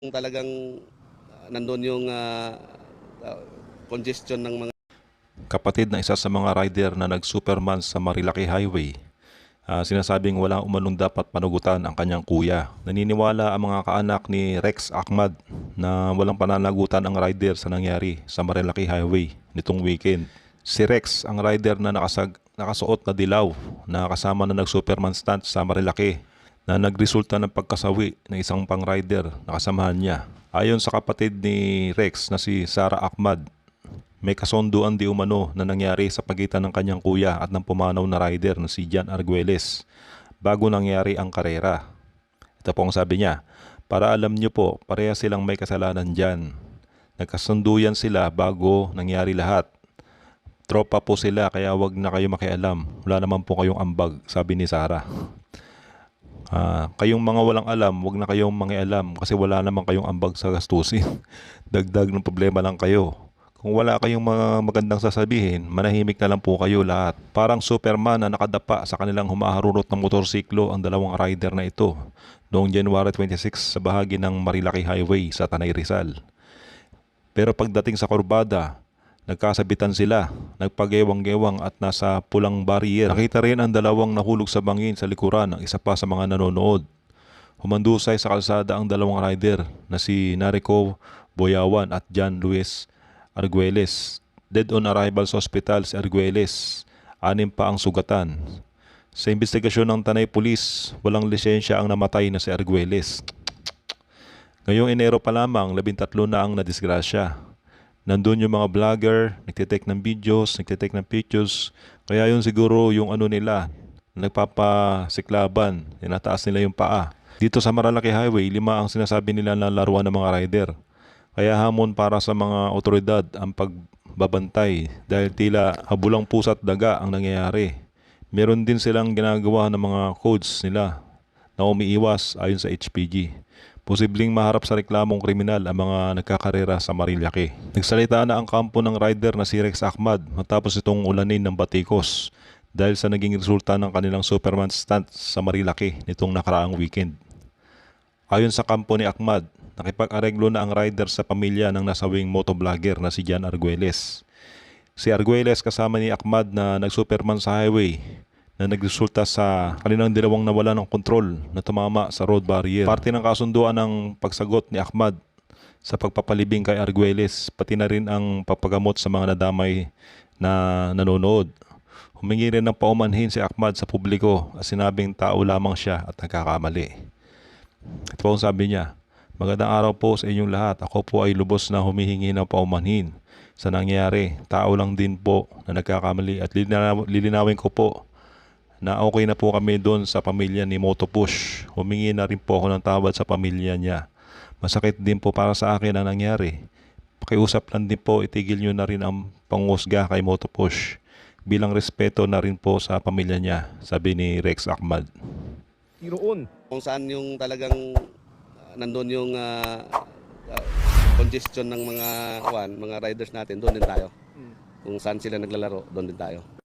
Talagang ah, nandun yung ah, congestion ng mga kapatid na isa sa mga rider na nag-superman sa Marilaki Highway. Ah, sinasabing wala umanong dapat panugutan ang kanyang kuya. Naniniwala ang mga kaanak ni Rex Ahmad na walang pananagutan ang rider sa nangyari sa Marilaki Highway nitong weekend. Si Rex ang rider na nakasag, nakasuot na dilaw na kasama na nag-superman stunt sa Marilaki na nagresulta ng pagkasawi ng isang pang-rider na kasamahan niya. Ayon sa kapatid ni Rex na si Sarah Ahmad, may kasunduan di umano na nangyari sa pagitan ng kanyang kuya at ng pumanaw na rider na si Jan Arguelles bago nangyari ang karera. Ito po ang sabi niya, para alam niyo po, pareha silang may kasalanan dyan. Nagkasunduyan sila bago nangyari lahat. Tropa po sila kaya wag na kayo makialam. Wala naman po kayong ambag, sabi ni Sarah. Ah, kayong mga walang alam, wag na kayong mangialam kasi wala naman kayong ambag sa gastusin. Dagdag ng problema lang kayo. Kung wala kayong mga magandang sasabihin, manahimik na lang po kayo lahat. Parang Superman na nakadapa sa kanilang humaharurot ng motorsiklo ang dalawang rider na ito noong January 26 sa bahagi ng Marilaki Highway sa Tanay Rizal. Pero pagdating sa kurbada, nagkasabitan sila, nagpagewang-gewang at nasa pulang barrier. Nakita rin ang dalawang nahulog sa bangin sa likuran ng isa pa sa mga nanonood. Humandusay sa kalsada ang dalawang rider na si Narico Boyawan at John Luis Arguelles. Dead on arrival sa hospital si Arguelles. Anim pa ang sugatan. Sa investigasyon ng Tanay Police, walang lisensya ang namatay na si Arguelles. Ngayong Enero pa lamang, labintatlo na ang nadisgrasya. Nandun yung mga vlogger, nagtitake ng videos, nagtitake ng pictures. Kaya yun siguro yung ano nila, nagpapasiklaban, tinataas nila yung paa. Dito sa Maralaki Highway, lima ang sinasabi nila na laruan ng mga rider. Kaya hamon para sa mga otoridad ang pagbabantay dahil tila habulang pusa at daga ang nangyayari. Meron din silang ginagawa ng mga codes nila na umiiwas ayon sa HPG. Posibleng maharap sa reklamong kriminal ang mga nagkakarera sa Marilaki. Nagsalita na ang kampo ng rider na si Rex Ahmad matapos itong ulanin ng batikos dahil sa naging resulta ng kanilang Superman stunt sa Marilaki nitong nakaraang weekend. Ayon sa kampo ni Ahmad, nakipag-areglo na ang rider sa pamilya ng nasawing motovlogger na si Jan Arguelles. Si Arguelles kasama ni Ahmad na nag-superman sa highway na nagresulta sa kanilang dalawang nawala ng kontrol na tumama sa road barrier. Parte ng kasunduan ng pagsagot ni Ahmad sa pagpapalibing kay Arguelles, pati na rin ang papagamot sa mga nadamay na nanonood. Humingi rin ng paumanhin si Ahmad sa publiko at sinabing tao lamang siya at nagkakamali. Ito ang sabi niya, Magandang araw po sa inyong lahat. Ako po ay lubos na humihingi ng paumanhin sa nangyari. Tao lang din po na nagkakamali at lilinaw- lilinawin ko po na okay na po kami doon sa pamilya ni Motopush. Humingi na rin po ako ng tawad sa pamilya niya. Masakit din po para sa akin ang nangyari. Pakiusap lang din po, itigil nyo na rin ang pangusga kay Motopush bilang respeto na rin po sa pamilya niya, sabi ni Rex Ahmad. Tiroon. kung saan yung talagang ah, nandun yung ah, ah, congestion ng mga wan, mga riders natin, doon din tayo. Kung saan sila naglalaro, doon din tayo.